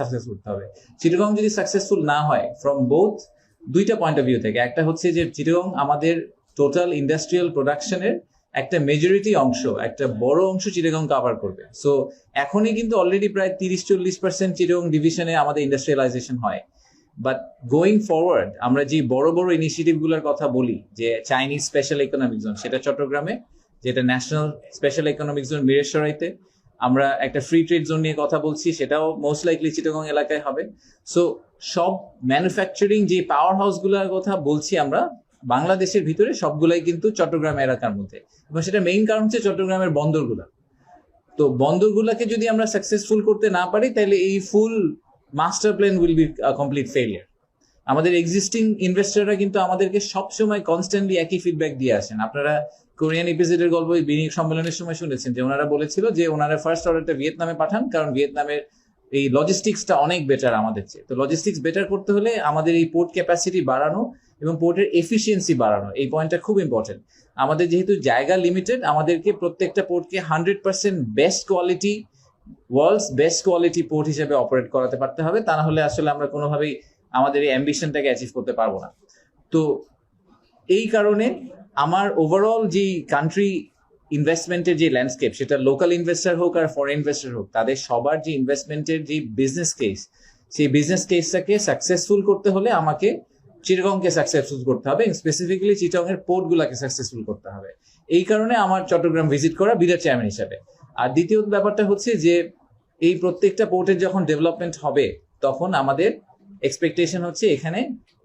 Successful হবে। চিটাগং যদি successful না হয় ফ্রম বোথ দুইটা পয়েন্ট অফ ভিউ থেকে, একটা হচ্ছে যে চিটাগং আমাদের টোটাল ইন্ডাস্ট্রিয়াল প্রোডাকশনের একটা মেজরিটি অংশ, একটা বড় অংশ চিটাগং কাভার করবে। সো এখনই কিন্তু অলরেডি প্রায় তিরিশ চল্লিশ পার্সেন্ট চিটাগং ডিভিশনে আমাদের ইন্ডাস্ট্রিয়ালাইজেশন হয়। বাট গোয়িং ফরওয়ার্ড আমরা যে বড় বড় ইনিশিয়েটিভগুলোর কথা বলি, যে চাইনিজ স্পেশাল ইকোনমিক জোন সেটা চট্টগ্রামে, যেটা ন্যাশনাল স্পেশাল ইকোনমিক জোন মিরেশ্বরাইতে আমরা একটা ফ্রি ট্রেড জোন নিয়ে কথা বলছি, সেটাও মোস্ট লাইকলি চিটাগং এলাকায় হবে। সো সব ম্যানুফ্যাকচারিং যে পাওয়ার হাউসগুলোর কথা বলছি আমরা, বাংলাদেশের ভিতরে সবগুলাই কিন্তু চট্টগ্রাম এলাকার মধ্যে। এবং সেটা মেইন কারণ হচ্ছে চট্টগ্রামের বন্দরগুলা। তো বন্দরগুলাকে যদি আমরা সাকসেসফুল করতে না পারি, তাহলে এই full master plan will be complete failure আমাদের এক্সিস্টিং ইনভেস্টররা কিন্তু আমাদেরকে সবসময় কনস্ট্যান্টলি একই ফিডব্যাক দিয়ে আসেন। আপনারা কোরিয়ান এপিসোডের গল্প বিনিয়োগ সম্মেলনের সময় শুনেছেন যে ওনারা বলেছিল যে ওনারা ফার্স্ট অর্ডারটা ভিয়েতনামে পাঠান, কারণ ভিয়েতনামের এই লজিস্টিক্সটা অনেক বেটার আমাদের চেয়ে। তো লজিস্টিক্স বেটার করতে হলে আমাদের এই পোর্ট ক্যাপাসিটি বাড়ানো এবং পোর্টের এফিসিয়েন্সি বাড়ানো এই পয়েন্টটা খুব ইম্পর্টেন্ট আমাদের যেহেতু জায়গা লিমিটেড আমাদেরকে প্রত্যেকটা পোর্টকে hundred percent best quality world's best quality port হিসেবে অপারেট করাতে পারতে হবে। তা না হলে আসলে আমরা কোনোভাবেই আমাদের এই অ্যাম্বিশনটাকে অ্যাচিভ করতে পারব না। তো এই কারণে আমার ওভারঅল যে কান্ট্রি ইনভেস্টমেন্টের যে ল্যান্ডস্কেপ সেটা লোকাল ইনভেস্টার হোক আর ফরেন ইনভেস্টর হোক, তাদের সবার যে ইনভেস্টমেন্টের যে বিজনেস কেস সেই বিজনেস কেসটাকে সাকসেসফুল করতে হলে আমাকে চিরগংকে সাকসেসফুল করতে হবে স্পেসিফিক্যালি পোর্ট গুলাকে সাকসেসফুল করতে হবে। এই কারণে আমার চট্টগ্রাম ভিজিট করা বিরাট চেয়ারম্যান হিসাবে। আর দ্বিতীয় ব্যাপারটা হচ্ছে যে, এই প্রত্যেকটা পোর্টের যখন ডেভেলপমেন্ট হবে, তখন আমাদের এক্সপেকটেশন হচ্ছে এখানে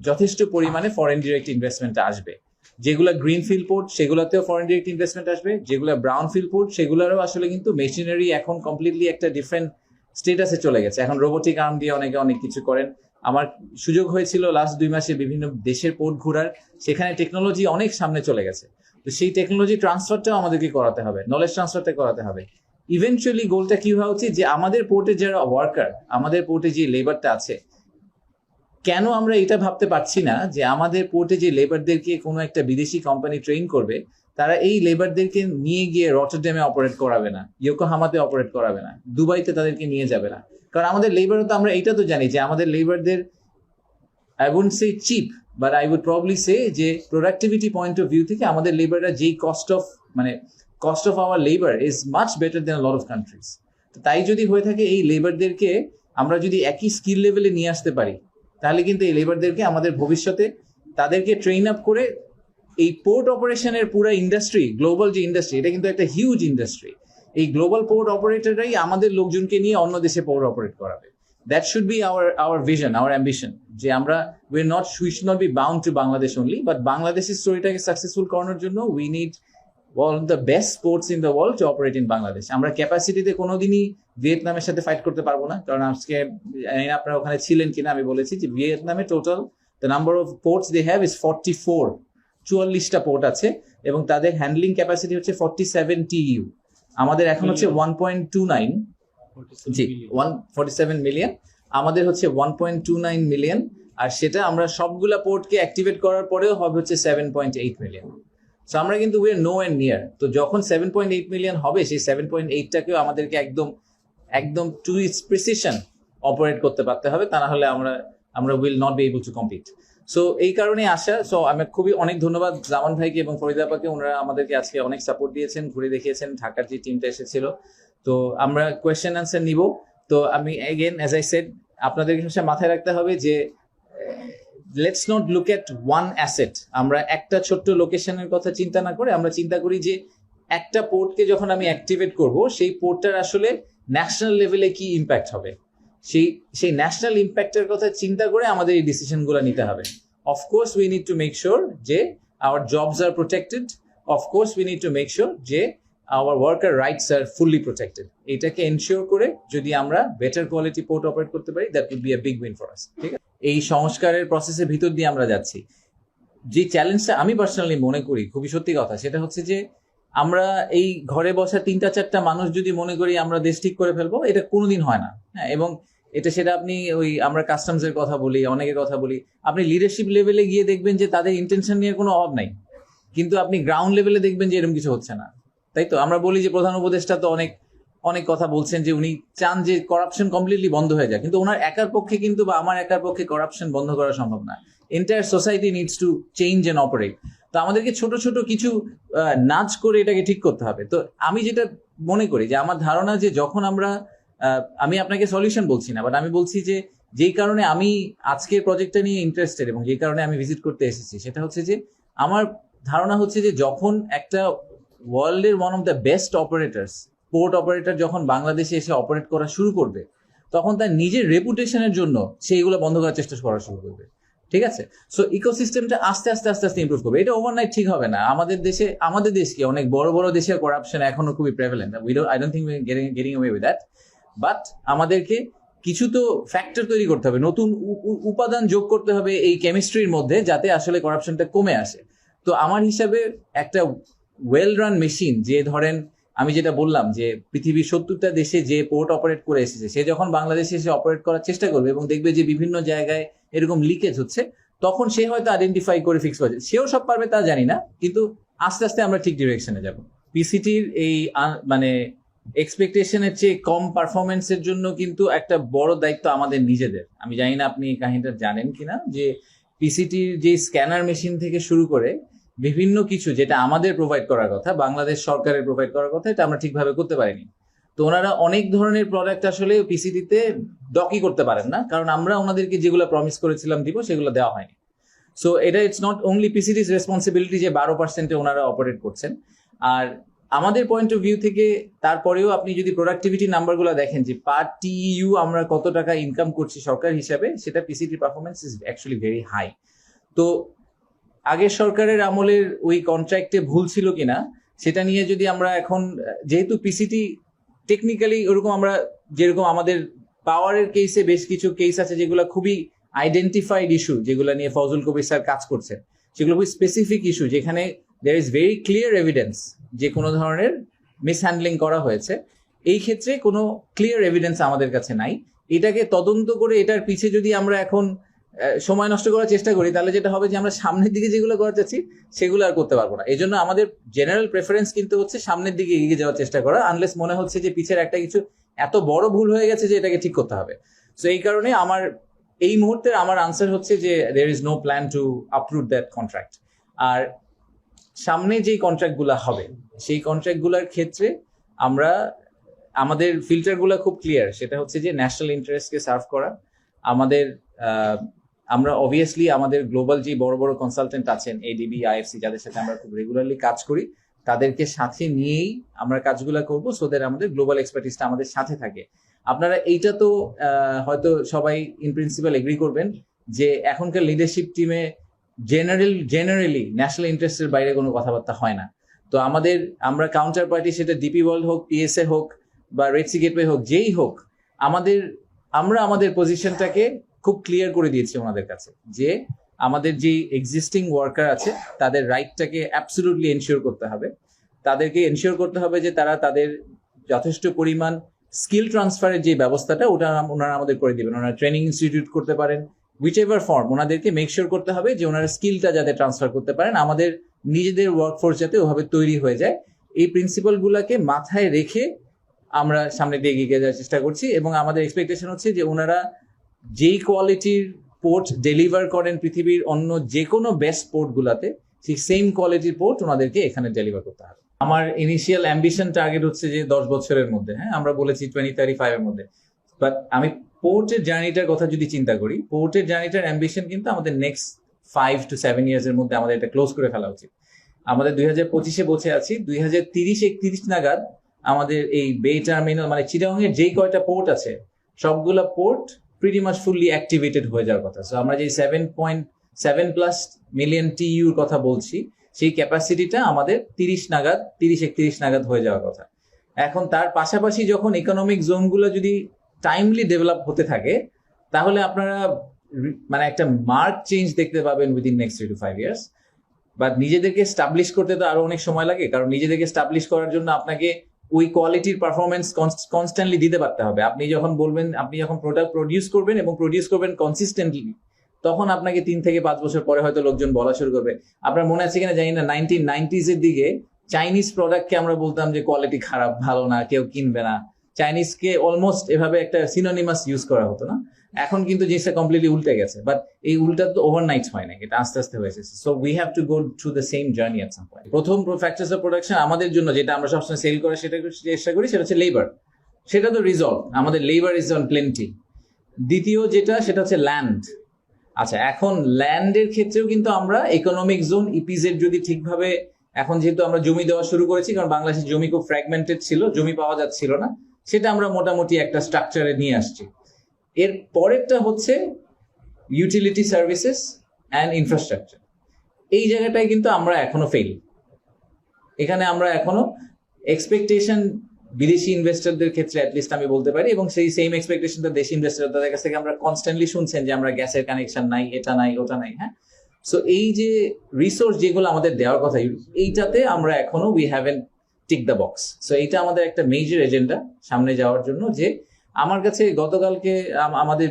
যথেষ্ট পরিমাণে ফরেন ডিরেক্ট ইনভেস্টমেন্ট আসবে। যেগুলো গ্রিন ফিল্ড পোর্ট সেগুলোতেও ফরেন ডিরেক্ট ইনভেস্টমেন্ট আসবে। যেগুলো ব্রাউন ফিল্ড পোর্ট সেগুলোরও আসলে কিন্তু মেশিনারি এখন কমপ্লিটলি একটা ডিফারেন্ট স্টেটাসে চলে গেছে। এখন রোবোটিক আর্ম দিয়ে অনেকে অনেক কিছু করেন। আমার সুযোগ হয়েছিল লাস্ট দুই মাসে বিভিন্ন দেশের পোর্ট ঘোরার। সেখানে টেকনোলজি অনেক সামনে চলে গেছে। তো সেই টেকনোলজি ট্রান্সফারটাও আমাদেরকে করাতে হবে। নলেজ ট্রান্সফারটা করাতে হবে। ইভেনচুয়ালি গোলটা কি হওয়া উচিত? যে আমাদের পোর্টে যারা ওয়ার্কার আমাদের পোর্টে যে লেবারটা আছে কেন আমরা এটা ভাবতে পারছি না যে আমাদের পোর্টে যে লেবারদেরকে কোনো একটা বিদেশি কোম্পানি ট্রেন করবে, তারা এই লেবারদেরকে নিয়ে গিয়ে রটারডেমে অপারেট করাবে না ইয়োকোহামাতে অপারেট করাবে না দুবাইতে তাদেরকে নিয়ে যাবে না। কারণ আমাদের লেবারও তো আমরা এটা তো জানি যে আমাদের লেবারদের I would say cheap but I would probably say যে প্রোডাক্টিভিটি পয়েন্ট অফ ভিউ থেকে আমাদের লেবাররা যেই কস্ট অফ মানে cost of our labour is much better than lot of countries তাই যদি হয়ে থাকে এই লেবারদেরকে আমরা যদি একই স্কিল লেভেলে নিয়ে আসতে পারি তাহলে কিন্তু এই লেবারদেরকে আমাদের ভবিষ্যতে তাদেরকে ট্রেন আপ করে এই পোর্ট অপারেশনের পুরো ইন্ডাস্ট্রি গ্লোবাল যে ইন্ডাস্ট্রি এটা কিন্তু একটা হিউজ ইন্ডাস্ট্রি এই গ্লোবাল পোর্ট অপারেটররাই আমাদের লোকজনকে নিয়ে অন্য দেশে পোর্ট অপারেট করাবে। That should be our our vision our ambition যে আমরা we not we should not be bound to Bangladesh only but বাংলাদেশের স্টোরিটাকে সাকসেসফুল করানোর জন্য we need one of the best sports in the world to operate in Bangladesh আমরা ক্যাপাসিটিতে কোনোদিনই ভিয়েতনামের সাথে ফাইট করতে পারব না। কারণ আজকে আপনারা ওখানে ছিলেন কিনা আমি বলেছি যে ভিয়েতনামে total the number of ports they have is forty four চুয়াল্লিশটা port আছে এবং তাদের হ্যান্ডলিং ক্যাপাসিটি হচ্ছে ফর্টি সেভেন টিইউ আমাদের এখন হচ্ছে one point two nine G one forty seven million আমাদের হচ্ছে one point two nine million আর সেটা আমরা সবগুলা পোর্টকে অ্যাক্টিভেট করার পরেও হবে হচ্ছে seven point eight million so আমরা কিন্তু we are no and near তো যখন সেভেন পয়েন্ট এইট মিলিয়ন হবে, সেই সেভেন পয়েন্ট এইটটাকেও আমাদেরকে একদম একদম টু ইটস প্রিসিশন অপারেট করতে পারতে হবে। তা না হলে আমরা আমরা will not be able to complete so এই কারণে আসা সো আমি খুবই অনেক ধন্যবাদ জামান ভাইকে এবং ফরিদাপাকে ওনারা আমাদেরকে আজকে অনেক সাপোর্ট দিয়েছেন, ঘুরে দেখিয়েছেন। ঢাকার যে টিমটা এসেছিল। তো, আমরা কোয়েশ্চেন আনসার নিব। তো, আমি এগেন অ্যাজ আই সেড আপনাদের মাথায় রাখতে হবে যে let's not look at one asset আমরা একটা ছোট্ট লোকেশনের কথা চিন্তা না করে আমরা চিন্তা করি যে একটা পোর্টকে যখন আমি অ্যাক্টিভেট করব, সেই পোর্টটার আসলে ন্যাশনাল লেভেলে কি ইম্প্যাক্ট হবে? সেই সেই ন্যাশনাল ইম্প্যাক্টের কথা চিন্তা করে আমাদের এই ডিসিশনগুলো নিতে হবে। Of course we need to make sure যে our jobs are protected of course we need to make sure যে our worker rights are fully protected এটাকে এনশিওর করে যদি আমরা বেটার কোয়ালিটি পোর্ট অপারেট করতে পারি that would be a big win for us ঠিক আছে? এই সংস্কারের প্রসেসের ভিতর দিয়ে আমরা যাচ্ছি। যে চ্যালেঞ্জটা আমি পার্সোনালি মনে করি, খুবই সত্যি কথা, সেটা হচ্ছে যে আমরা এই ঘরে বসা তিনটা চারটা মানুষ যদি মনে করি আমরা দেশ ঠিক করে ফেলব, এটা কোনোদিন হয় না। হ্যাঁ এবং এটা সেটা আপনি ওই আমরা কাস্টমস এর কথা বলি, অনেকের কথা বলি, আপনি লিডারশিপ লেভেলে গিয়ে দেখবেন যে তাদের ইন্টেনশন নিয়ে কোনো অভাব নাই। কিন্তু আপনি গ্রাউন্ড লেভেলে দেখবেন যে এরকম কিছু হচ্ছে না। তাই তো? আমরা বলি যে প্রধান উপদেষ্টা তো অনেক অনেক কথা বলছেন যে উনি চান যে করাপশন কমপ্লিটলি বন্ধ হয়ে যায়। কিন্তু ওনার একার পক্ষে কিন্তু বা আমার একার পক্ষে করাপশন বন্ধ করা সম্ভব না। Entire society needs to change and operate তো আমাদেরকে ছোট ছোট কিছু নাচ করে এটাকে ঠিক করতে হবে। তো আমি যেটা মনে করি যে আমার ধারণা যে যখন আমরা আমি আপনাকে সলিউশন বলছি না বাট আমি বলছি যে যেই কারণে আমি আজকের প্রজেক্টটা নিয়ে ইন্টারেস্টেড এবং যেই কারণে আমি ভিজিট করতে এসেছি, সেটা হচ্ছে যে আমার ধারণা হচ্ছে যে যখন একটা ওয়ার্ল্ডের one of the best operators port operator যখন বাংলাদেশে এসে অপারেট করা শুরু করবে, তখন তার নিজের রেপুটেশনের জন্য সে এগুলো বন্ধ করার চেষ্টা করা শুরু করবে। ঠিক আছে? সো ইকোসিস্টেমটা আস্তে আস্তে আস্তে আস্তে ইম্প্রুভ করবে। এটা ওভারনাইট ঠিক হবে না। আমাদের দেশে, আমাদের দেশকে অনেক বড় বড় দেশের করাপশন এখনও খুবই prevalent we don't I don't think getting away with that but আমাদেরকে কিছু তো ফ্যাক্টর তৈরি করতে হবে। নতুন উপাদান যোগ করতে হবে এই কেমিস্ট্রির মধ্যে যাতে আসলে করাপশনটা কমে আসে। তো আমার হিসাবে একটা ওয়েল রান মেশিন যে ধরেন আমি যেটা বললাম যে পৃথিবীর সত্তরটা দেশে যে পোর্ট অপারেট করে এসেছে, সে যখন বাংলাদেশে এসে অপারেট করার চেষ্টা করবে এবং দেখবে যে বিভিন্ন জায়গায় এরকম লিকেজ হচ্ছে, তখন সে হয়তো আইডেন্টিফাই করে ফিক্স করছে সেও সব পারবে তা জানি না, কিন্তু আস্তে আস্তে আমরা ঠিক ডিরেকশনে যাব। পিসিটির এই মানে এক্সপেকটেশনের চেয়ে কম পারফরমেন্সের জন্য কিন্তু একটা বড় দায়িত্ব আমাদের নিজেদের। আমি জানি না আপনি এই কাহিনীটা জানেন কিনা যে পিসিটির যে স্ক্যানার মেশিন থেকে শুরু করে বিভিন্ন কিছু যেটা আমাদের প্রোভাইড করার কথা, বাংলাদেশ সরকারের প্রোভাইড করার কথা, এটা আমরা ঠিকভাবে করতে পারিনি। তো ওনারা অনেক ধরনের প্রোডাক্ট আসলে পিসিটিতে ডকি করতে পারেন না, কারণ আমরা ওনাদেরকে যেগুলো প্রমিস করেছিলাম দিব, সেগুলো দেওয়া হয়নি। সো এটা it's not only PCT's responsibility যে বারো পার্সেন্টে ওনারা অপারেট করছেন। আর আমাদের পয়েন্ট অফ ভিউ থেকে তারপরেও আপনি যদি প্রোডাক্টিভিটি নাম্বারগুলো দেখেন যে পার টিইউ আমরা কত টাকা ইনকাম করছি সরকার হিসাবে, সেটা PCT performance is actually very high তো আগের সরকারের আমলের ওই কন্ট্রাক্টে ভুল ছিল কিনা, সেটা নিয়ে যদি আমরা এখন, যেহেতু পিসিটি টেকনিক্যালি ওরকম আমরা, যেরকম আমাদের পাওয়ারের কেসে বেশ কিছু কেস আছে যেগুলো খুবই আইডেন্টিফাইড ইস্যু যেগুলো নিয়ে ফজল কবির স্যার কাজ করছেন। সেগুলো খুবই স্পেসিফিক ইস্যু যেখানে there is very clear evidence যে কোনো ধরনের মিসহ্যান্ডলিং করা হয়েছে। এই ক্ষেত্রে কোনো ক্লিয়ার এভিডেন্স আমাদের কাছে নাই। এটাকে তদন্ত করে এটার পিছে যদি আমরা এখন সময় নষ্ট করার চেষ্টা করি, তাহলে যেটা হবে যে আমরা সামনের দিকে যেগুলো করা চাচ্ছি, সেগুলো আর করতে পারব না। এই জন্য আমাদের জেনারেল প্রেফারেন্স কিন্তু হচ্ছে সামনের দিকে এগিয়ে যাওয়ার চেষ্টা করা আনলেস মনে হচ্ছে যে পিছের একটা কিছু এত বড় ভুল হয়ে গেছে যে এটাকে ঠিক করতে হবে। সো এই কারণে আমার, এই মুহূর্তের আমার আনসার হচ্ছে যে there is no plan to approve that contract আর সামনে যেই কন্ট্রাক্টগুলো হবে, সেই কন্ট্রাক্টগুলোর ক্ষেত্রে আমরা, আমাদের ফিল্টারগুলো খুব ক্লিয়ার সেটা হচ্ছে যে ন্যাশনাল ইন্টারেস্টকে সার্ভ করা, আমাদের আমরা অবভিয়াসলি আমাদের গ্লোবাল যে বড় বড় কনসালটেন্ট আছেন এডিবি আইএফসি যাদের সাথে আমরা খুব রেগুলারলি কাজ করি, তাদেরকে সাথে নিয়েই আমরা কাজগুলো করব সো দ্যাট আমাদের গ্লোবাল এক্সপার্টিসটা আমাদের সাথে থাকে। আপনারা এইটা তো হয়তো সবাই ইন প্রিন্সিপাল এগ্রি করবেন যে এখনকার লিডারশিপ টিমে জেনারেল জেনারেলি ন্যাশনাল ইন্টারেস্টের বাইরে কোনো কথাবার্তা হয় না। তো আমাদের, আমরা কাউন্টার পার্টি সেটা ডিপি ওয়ার্ল্ড হোক পিএসএ হোক বা রেডসি গেটওয়ে হোক, যেই হোক, আমাদের, আমরা আমাদের পজিশনটাকে খুব ক্লিয়ার করে দিয়েছি ওনাদের কাছে যে আমাদের যে এক্সিস্টিং ওয়ার্কার আছে, তাদের রাইটটাকে অ্যাবসলুটলি এনশিওর করতে হবে। তাদেরকে এনশিওর করতে হবে যে তারা তাদের যথেষ্ট পরিমাণ স্কিল ট্রান্সফারের যে ব্যবস্থাটা, ওটা ওনারা আমাদের করে দিবেন। ওনারা ট্রেনিং ইনস্টিটিউট করতে পারেন উইচ এভার ফর্ম ওনাদেরকে মেক শিওর করতে হবে যে ওনারা স্কিলটা যাতে ট্রান্সফার করতে পারেন। আমাদের নিজেদের ওয়ার্কফোর্স যাতে ওভাবে তৈরি হয়ে যায়। এই প্রিন্সিপালগুলোকে মাথায় রেখে আমরা সামনে দিয়ে এগিয়ে যাওয়ার চেষ্টা করছি এবং আমাদের এক্সপেকটেশন হচ্ছে যে ওনারা যেই কোয়ালিটির পোর্ট ডেলিভার করেন পৃথিবীর অন্য যে কোনো বেস্ট পোর্ট গুলাতে, সেই সেম কোয়ালিটির পোর্ট ওনাদেরকে এখানে ডেলিভার করতে হবে। আমার ইনিশিয়াল অ্যাম্বিশন টার্গেট হচ্ছে যে দশ বছরের মধ্যে হ্যাঁ? আমরা বলেছি টোয়েন্টি থার্টি ফাইভ এর মধ্যে। বাট আমি পোর্টের জার্নিটার কথা যদি চিন্তা করি পোর্টের জার্নিটার অ্যাম্বিশন কিন্তু আমাদের next five to seven years এর মধ্যে আমাদের এটা ক্লোজ করে ফেলা উচিত। আমাদের দুই হাজার পঁচিশে বসে আছি, দুই হাজার তিরিশ একত্রিশ নাগাদ আমাদের এই বে টার্মিনাল মানে চিটাং এর যেই কয়টা পোর্ট আছে, সবগুলা port pretty much fully activated হয়ে যাওয়ার কথা। সো আমরা যে seven point seven plus million টিইউর কথা বলছি, সেই ক্যাপাসিটিটা আমাদের তিরিশ নাগাদ, তিরিশ একত্রিশ নাগাদ হয়ে যাওয়ার কথা। এখন তার পাশাপাশি যখন ইকোনমিক জোনগুলো যদি টাইমলি ডেভেলপ হতে থাকে, তাহলে আপনারা মানে একটা মার্ক চেঞ্জ দেখতে পাবেন within next three to five years but নিজেদেরকে স্টাবলিশ করতে তো আরও অনেক সময় লাগে, কারণ নিজেদেরকে স্টাবলিশ করার জন্য আপনাকে ওই কোয়ালিটির পারফরমেন্স কনস্ট্যান্টলি দিতে পারতে হবে। আপনি যখন বলবেন, আপনি যখন প্রোডাক্ট প্রডিউস করবেন এবং প্রডিউস করবেন কনসিস্টেন্টলি তখন আপনাকে তিন থেকে পাঁচ বছর পরে হয়তো লোকজন বলা শুরু করবে। আপনার মনে আছে কিনা জানি না নাইনটিন নাইনটিজ এর দিকে চাইনিজ প্রোডাক্টকে আমরা বলতাম যে কোয়ালিটি খারাপ, ভালো না, কেউ কিনবে না। চাইনিজকে অলমোস্ট এভাবে একটা সিনোনিমাস ইউজ করা হতো না। এখন কিন্তু জিনিসটা কমপ্লিটলি উল্টে গেছে বাট এই উল্টা তো ওভারনাইট হয় না এটা আস্তে আস্তে হয়েছে। So we have to go to the same journey at some point প্রথম ফ্যাক্টরস অফ প্রোডাকশন আমাদের জন্য, যেটা আমরা সবসময় সেল করা সেটা চেষ্টা করি, সেটা হচ্ছে লেবার সেটা তো রিজলভ আমাদের লেবার ইজ অন প্লেন্টি দ্বিতীয় যেটা, সেটা হচ্ছে ল্যান্ড আচ্ছা এখন ল্যান্ডের ক্ষেত্রেও কিন্তু আমরা ইকোনমিক জোন ইপিজেড যদি ঠিকভাবে, এখন যেহেতু আমরা জমি দেওয়া শুরু করেছি, কারণ বাংলাদেশের জমি খুব ফ্র্যাগমেন্টেড ছিল, জমি পাওয়া যাচ্ছিল না, সেটা আমরা মোটামুটি একটা স্ট্রাকচারে নিয়ে আসছি। এর পরেরটা হচ্ছে ইউটিলিটি সার্ভিসেস অ্যান্ড ইনফ্রাস্ট্রাকচার এই জায়গাটায় কিন্তু আমরা এখনও ফেল এখানে আমরা এখনও এক্সপেকটেশন বিদেশি ইনভেস্টরদের ক্ষেত্রে অ্যাটলিস্ট আমি বলতে পারি এবং সেই সেম এক্সপেকটেশনটা দেশি ইনভেস্টর তাদের কাছ থেকে আমরা কনস্ট্যান্টলি শুনছেন যে আমরা গ্যাসের কানেকশন নাই, এটা নাই, ওটা নাই হ্যাঁ? সো এই যে রিসোর্স যেগুলো আমাদের দেওয়ার কথা, এইটাতে আমরা এখনও we haven't tick the box so এইটা আমাদের একটা মেজর এজেন্ডা সামনে যাওয়ার জন্য যে আমার কাছে গতকালকে আমাদের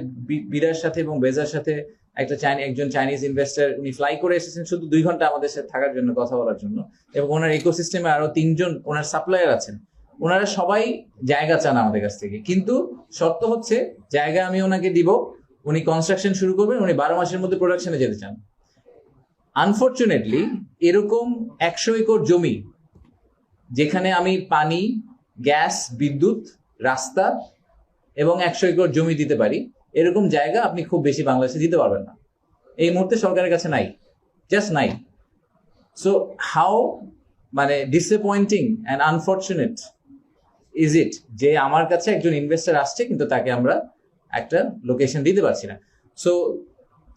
বিরার সাথে এবং বেজার সাথে একটা চাইনি একজন চাইনিজ ইনভেস্টর উনি ফ্লাই করে এসেছেন শুধু দুই ঘণ্টা আমাদের সাথে থাকার জন্য, কথা বলার জন্য। এবং ওনার ইকোসিস্টেমে আরও তিনজন, ওনার সাপ্লায়ার আছেন। ওনারা সবাই জায়গা চান আমাদের কাছ থেকে। কিন্তু শর্ত হচ্ছে, জায়গা আমি ওনাকে দিব, উনি কনস্ট্রাকশন শুরু করবেন, উনি বারো মাসের মধ্যে প্রোডাকশনে যেতে চান। আনফর্চুনেটলি এরকম একশো একর জমি, যেখানে আমি পানি গ্যাস বিদ্যুৎ, রাস্তা এবং একশো একর জমি দিতে পারি, এরকম জায়গা আপনি খুব বেশি বাংলাদেশে দিতে পারবেন না। এই মুহূর্তে সরকারের কাছে নাই জাস্ট নাই। সো হাউ মানে disappointing and unfortunate is it যে আমার কাছে একজন ইনভেস্টার আসছে, কিন্তু তাকে আমরা একটা লোকেশন দিতে পারছি না। সো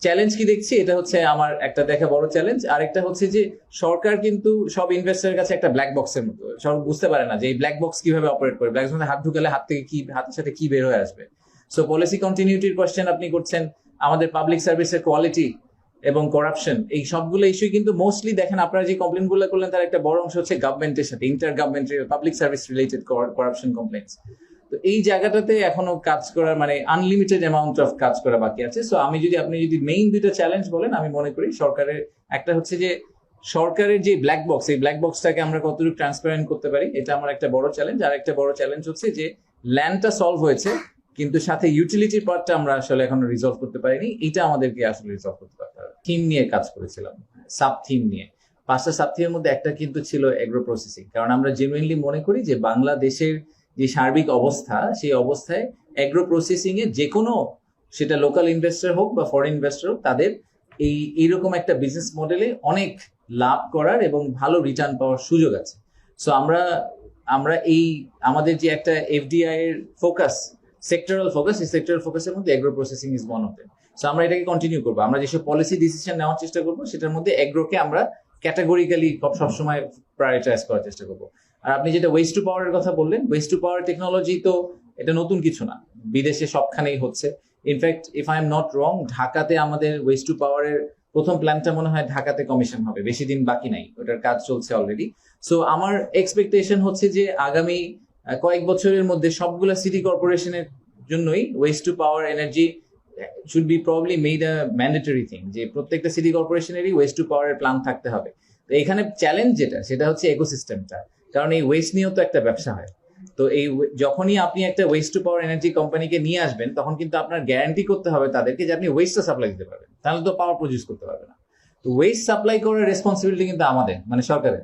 চ্যালেঞ্জ কি দেখছি? এটা হচ্ছে আমার একটা দেখা বড় চ্যালেঞ্জ আরেকটা হচ্ছে যে, সরকার কিন্তু সব ইনভেস্টরের কাছে একটা ব্ল্যাক বক্সের মতো। সব বুঝতে পারে না যে এই ব্ল্যাক বক্স কীভাবে অপারেট করে। ব্ল্যাক বক্সে হাত ঢুকালে হাত থেকে কি, হাতের সাথে কি বের হয়ে আসবে। সো পলিসি কন্টিনিউটির কোয়েশ্চেন আপনি করছেন। আমাদের পাবলিক সার্ভিসের কোয়ালিটি এবং করাপশন এই সবগুলো ইস্যু কিন্তু মোস্টলি দেখেন, আপনারা যে কমপ্লেনগুলো করলেন, তার একটা বড় অংশ হচ্ছে গভর্নমেন্টের সাথে ইন্টার গভর্নমেন্টের public service related corruption complaints তো এই জায়গাটাতে এখনও কাজ করার মানে আনলিমিটেড অ্যামাউন্ট অফ কাজ করা বাকি আছে। সো আমি যদি আপনি যদি মেইন দুইটা চ্যালেঞ্জ বলেন, আমি মনে করি সরকারের একটা হচ্ছে যে সরকারের যে ব্ল্যাক বক্স এই ব্ল্যাক বক্সটাকে আমরা কতটুকু ট্রান্সপারেন্ট করতে পারি, এটা আমার একটা বড় চ্যালেঞ্জ আর একটা বড় চ্যালেঞ্জ হচ্ছে যে ল্যান্ডটা সলভ হয়েছে, কিন্তু সাথে ইউটিলিটির পার্টটা আমরা আসলে এখনও রিজলভ করতে পারিনি। এটা আমাদেরকে আসলে রিজলভ করতে পারতে হবে। থিম নিয়ে কাজ করেছিলাম সাব থিম নিয়ে। পাঁচটা সাব থিমের মধ্যে একটা কিন্তু ছিল এগ্রো প্রসেসিং কারণ আমরা জেনুইনলি মনে করি যে বাংলাদেশের যে সার্বিক অবস্থা, সেই অবস্থায় অ্যাগ্রো প্রসেসিং এ যে কোনো সেটা লোকাল ইনভেস্টর হোক বা ফরেন ইনভেস্টর হোক, তাদের এই, এইরকম একটা বিজনেস মডেলে অনেক লাভ করার এবং ভালো রিটার্ন পাওয়ার সুযোগ আছে। সো আমরা আমরা এই, আমাদের যে একটা এফডিআই এর ফোকাস সেক্টরাল ফোকাস এই সেক্টরাল ফোকাসের মধ্যে agro processing is one of so আমরা এটাকে কন্টিনিউ করব। আমরা যেসব পলিসি ডিসিশন নেওয়ার চেষ্টা করব, সেটার মধ্যে এগ্রোকে আমরা ক্যাটাগরিক্যালি সবসময় প্রায়োরিটাইজ করার চেষ্টা করব। আর আপনি যেটা ওয়েস্ট টু পাওয়ারের কথা বললেন ওয়েস্ট টু পাওয়ার টেকনোলজি তো এটা নতুন কিছু না। বিদেশে সবখানেই হচ্ছে। In fact if I am not wrong ঢাকাতে আমাদের ওয়েস্ট টু পাওয়ারের প্রথম প্ল্যানটা মনে হয় ঢাকাতে কমিশন হবে। বেশি দিন বাকি নাই, ওটার কাজ চলছে অলরেডি সো আমার এক্সপেকটেশন হচ্ছে যে আগামী কয়েক বছরের মধ্যে সবগুলা সিটি কর্পোরেশনের জন্যই waste to power energy should be probably made a mandatory thing যে প্রত্যেকটা সিটি কর্পোরেশনেরই ওয়েস্ট টু পাওয়ারের প্ল্যান থাকতে হবে। তো এখানে চ্যালেঞ্জ যেটা, সেটা হচ্ছে ইকোসিস্টেমটা কারণ এই ওয়েস্ট নিয়েও তো একটা ব্যবসা হয়। তো এই যখনই আপনি একটা ওয়েস্ট টু পাওয়ার এনার্জি কোম্পানিকে নিয়ে আসবেন, তখন কিন্তু আপনার গ্যারান্টি করতে হবে তাদেরকে যে আপনি ওয়েস্টটা সাপ্লাই দিতে পারবেন। তাহলে তো পাওয়ার প্রডিউস করতে পারবে না। তো ওয়েস্ট সাপ্লাই করার রেসপন্সিবিলিটি কিন্তু আমাদের মানে সরকারের।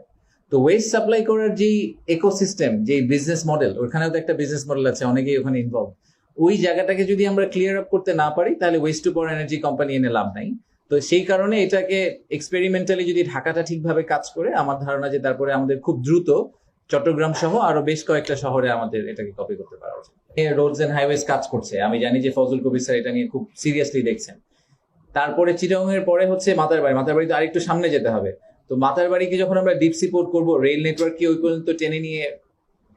তো ওয়েস্ট সাপ্লাই করার যেই ইকোসিস্টেম যে বিজনেস মডেল ওখানেও তো একটা বিজনেস মডেল আছে, অনেকেই ওখানে ইনভলভ ওই জায়গাটাকে যদি আমরা ক্লিয়ার আপ করতে না পারি, তাহলে waste to power energy company এনে লাভ নাই। তো সেই কারণে এটাকে এক্সপেরিমেন্টালি যদি ঢাকাটা ঠিকভাবে কাজ করে, আমার ধারণা যে তারপরে আমাদের খুব দ্রুত চট্টগ্রাম সহ আরও বেশ কয়েকটা শহরে আমাদের এটাকে কপি করতে পারা উচিত। রোডস এন্ড হাইওয়েজ কাজ করছে। আমি জানি যে ফজল কবির স্যার এটা নিয়ে খুব সিরিয়াসলি দেখছেন। তারপরে চিটং এর পরে হচ্ছে মাতার বাড়ি মাতার বাড়ি তো আরেকটু সামনে যেতে হবে। তো মাতার বাড়িকে যখন আমরা ডিপ সিপোর্ট করব রেল নেটওয়ার্ক কি ওই পর্যন্ত টেনে নিয়ে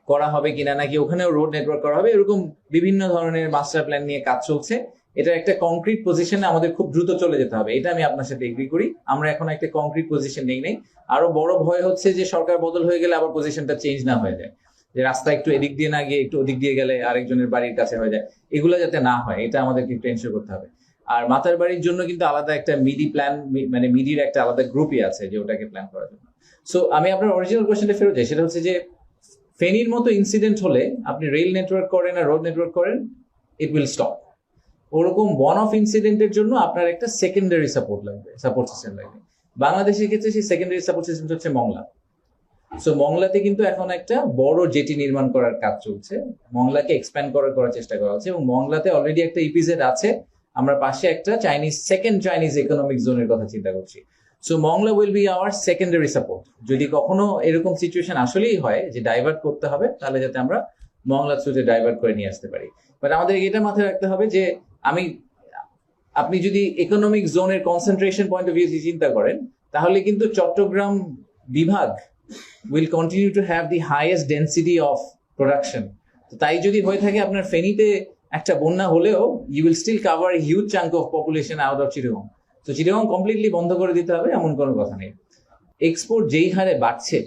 করা হবে কিনা, নাকি ওখানেও রোড নেটওয়ার্ক করা হবে, এরকম বিভিন্ন ধরনের মাস্টার প্ল্যান নিয়ে কাজ চলছে। এটা একটা কংক্রিট পজিশনে আমাদের খুব দ্রুত চলে যেতে হবে। এটা আমি আপনার সাথে এগ্রি করি। আমরা এখন একটা কংক্রিট পজিশন নেই নাই। আরও বড় ভয় হচ্ছে যে সরকার বদল হয়ে গেলে আবার পজিশনটা চেঞ্জ না হয়ে যায়। যে রাস্তা একটু এদিক দিয়ে না গিয়ে একটু ওদিক দিয়ে গেলে আরেকজনের বাড়ির কাছে হয়ে যায়। এগুলো যাতে না হয়, এটা আমাদেরকে একটু এনশিওর করতে হবে। আর মাতার বাড়ির জন্য কিন্তু আলাদা একটা মিডি প্ল্যান মানে মিডির একটা আলাদা গ্রুপই আছে যে ওটাকে প্ল্যান করার জন্য। সো আমি আপনার অরিজিনাল কোয়েশ্চেনটা ফেরত যাই। সেটা হচ্ছে যে, ফেনীর মতো ইনসিডেন্ট হলে আপনি রেল নেটওয়ার্ক করেন আর রোড নেটওয়ার্ক করেন ইট উইল স্টপ ওরকম ওয়ান অফ ইনসিডেন্টের জন্য আপনার একটা সেকেন্ডারি সাপোর্ট লাগবে সাপোর্ট সিস্টেম লাগবে। বাংলাদেশের ক্ষেত্রে সেই সেকেন্ডারি সাপোর্ট সিস্টেম হচ্ছে মংলা। সো মংলাতে কিন্তু এখন একটা বড় জেটি নির্মাণ করার কাজ চলছে। মংলাকে এক্সপ্যান্ড করার করার চেষ্টা করা হচ্ছে এবং মংলাতে অলরেডি একটা ইপিজেড আছে। আমরা পাশে একটা চাইনিজ সেকেন্ড চাইনিজ ইকোনমিক জোনের কথা চিন্তা করছি। So Mongla will be our secondary support যদি কখনো এরকম সিচুয়েশন আসলেই হয় যে ডাইভার্ট করতে হবে, তাহলে যাতে আমরা মংলা থ্রুতে ডাইভার্ট করে নিয়ে আসতে পারি। বাট আমাদের এটা মাথায় রাখতে হবে যে আমি, আপনি যদি ইকোনমিক জোনের কনসেন্ট্রেশন পয়েন্ট অফ ভিউ চিন্তা করেন, তাহলে কিন্তু চট্টগ্রাম বিভাগ will continue to have the highest density of production তাই যদি হয়ে থাকে আপনার ফেনীতে একটা বন্যা হলেও you will still cover huge chunk of population out of Chittagong তো চিরগং কমপ্লিটলি বন্ধ করে দিতে হবে, এমন কোনো কথা নেই। এক্সপোর্ট যেই হারে বাড়ছে,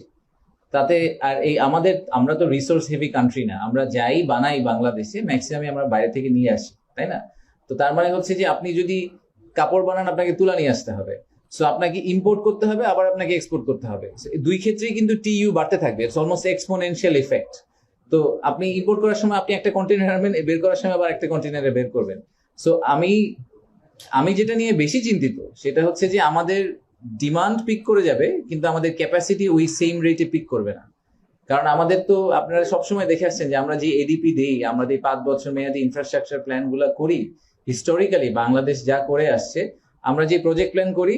তাতে আর এই আমাদের, আমরা তো রিসোর্স হেভি কান্ট্রি না, আমরা যাই বানাই বাংলাদেশে ম্যাক্সিমামই আমরা বাইরে থেকে নিয়ে আসি, তাই না? তো তার মানে হচ্ছে যে আপনি যদি কাপড় বানান, আপনাকে তুলা নিয়ে আসতে হবে। সো আপনাকে ইম্পোর্ট করতে হবে, আবার আপনাকে এক্সপোর্ট করতে হবে। দুই ক্ষেত্রেই কিন্তু টিইউ বাড়তে থাকবে। ইটস অলমোস্ট এক্সপোনেনশিয়াল ইফেক্ট তো আপনি ইম্পোর্ট করার সময় আপনি একটা কন্টেনার আনবেন বের করার সময় আবার একটা কন্টেনারে বের করবেন। সো আমি আমি যেটা নিয়ে বেশি চিন্তিত, সেটা হচ্ছে যে আমাদের ডিমান্ড পিক করে যাবে, কিন্তু আমাদের ক্যাপাসিটি ওই সেম রেটে পিক করবে না। কারণ আমাদের তো আপনারা সবসময় দেখে আসছেন যে আমরা যে এডিপি দেই, আমরা যে পাঁচ বছর মেয়াদি ইনফ্রাস্ট্রাকচার প্ল্যানগুলা করি হিস্টোরিক্যালি বাংলাদেশ যা করে আসছে, আমরা যে প্রজেক্ট প্ল্যান করি,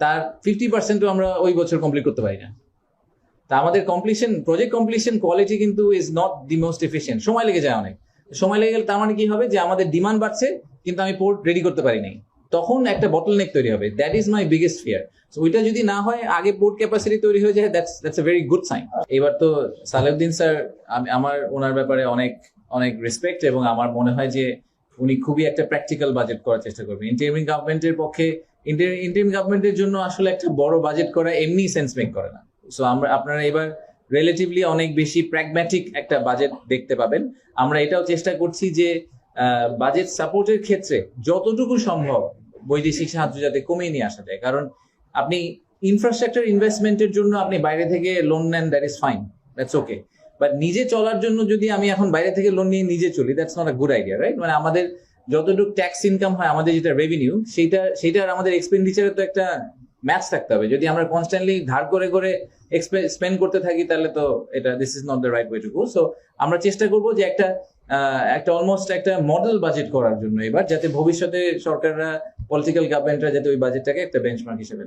তার ফিফটি পার্সেন্টও আমরা ওই বছর কমপ্লিট করতে পারি না। তা আমাদের কমপ্লিশন প্রজেক্ট কমপ্লিশন কোয়ালিটি কিন্তু is not the most efficient সময় লেগে যায় অনেক। সময় লেগে গেলে তার মানে কি হবে যে আমাদের ডিমান্ড বাড়ছে, কিন্তু আমি পোর্ট রেডি করতে পারি নাই। তখন একটা বটল নেক তৈরি হবে। That is my biggest fear ওইটা যদি না হয়, আগে পোর্ট ক্যাপাসিটি তৈরি হয়ে যায় that's that's a very good sign এবার তো সালেউদ্দিন স্যার, আমি, আমার ওনার ব্যাপারে অনেক অনেক রেসপেক্ট এবং আমার মনে হয় যে উনি খুবই একটা প্র্যাকটিক্যাল বাজেট করার চেষ্টা করবেন। ইন্টারিম গভর্নমেন্টের পক্ষে ইন্টারিম গভর্নমেন্টের জন্য আসলে একটা বড় বাজেট করা এমনি সেন্স মেক করে না। সো আমরা, আপনারা এবার রিলেটিভলি অনেক বেশি প্র্যাগম্যাটিক একটা বাজেট দেখতে পাবেন। আমরা এটাও চেষ্টা করছি যে বাজেট সাপোর্টের ক্ষেত্রে যতটুকু সম্ভব বৈদেশিক সাহায্য যাতে কমিয়ে নিয়ে আসা যায়। কারণ আপনি ইনফ্রাস্ট্রাকচার ইনভেস্টমেন্টের জন্য আপনি বাইরে থেকে লোন নেন that is fine that's okay but নিজে চলার জন্য যদি আমি এখন বাইরে থেকে লোন নিয়ে নিজে চলি that's not a good idea right মানে আমাদের যতটুকু ট্যাক্স ইনকাম হয়, আমাদের যেটা রেভিনিউ সেটা সেটার আমাদের এক্সপেন্ডিচারে তো একটা ম্যাচ থাকতে হবে। যদি আমরা কনস্ট্যান্টলি ধার করে করে স্পেন্ড করতে থাকি, তাহলে তো এটা this is not the right way to go so আমরা চেষ্টা করব যে একটা একটা অলমোস্ট একটা মডেল বাজেট করার জন্য এবার, যাতে ভবিষ্যতে সরকাররা পলিটিক্যাল গভর্নমেন্টরা যাতে ওই বাজেটটাকে একটা বেঞ্চমার্ক হিসেবে